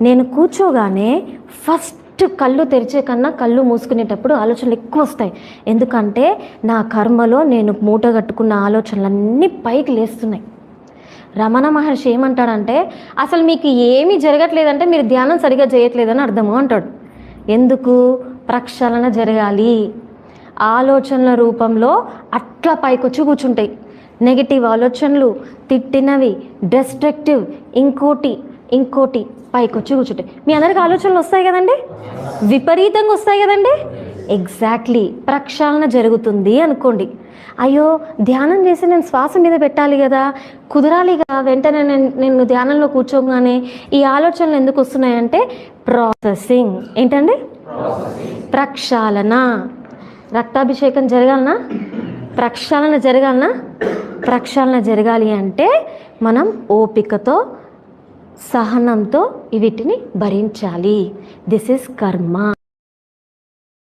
నేను కూర్చోగానే ఫస్ట్ కళ్ళు తెరిచే కన్నా కళ్ళు మూసుకునేటప్పుడు ఆలోచనలు ఎక్కువ వస్తాయి. ఎందుకంటే నా కర్మలో నేను మూట కట్టుకున్న ఆలోచనలన్నీ పైకి లేస్తున్నాయి. రమణ మహర్షి ఏమంటాడంటే అసలు మీకు ఏమీ జరగట్లేదంటే మీరు ధ్యానం సరిగా చేయట్లేదని అర్థము అంటాడు. ఎందుకు? ప్రక్షాళన జరగాలి. ఆలోచనల రూపంలో అట్లా పైకొచ్చి కూర్చుంటాయి. నెగిటివ్ ఆలోచనలు తిట్టినవి డెస్ట్రక్టివ్ ఇంకోటి ఇంకోటి పైకొచ్చి కూర్చుంటే. మీ అందరికి ఆలోచనలు వస్తాయి కదండి? విపరీతంగా వస్తాయి కదండి? ఎగ్జాక్ట్లీ ప్రక్షాళన జరుగుతుంది అనుకోండి. అయ్యో ధ్యానం చేసి నేను శ్వాస మీద పెట్టాలి కదా? కుదరాలి కదా వెంటనే నేను నేను ధ్యానంలో కూర్చోగానే ఈ ఆలోచనలు ఎందుకు వస్తున్నాయంటే ప్రాసెసింగ్ ఏంటండి? ప్రక్షాళన. రక్తాభిషేకం జరగాలనా? ప్రక్షాళన జరగాలనా? ప్రక్షాళన జరగాలి అంటే మనం ఓపికతో సహనంతో వీటిని భరించాలి. దిస్ ఇస్ కర్మ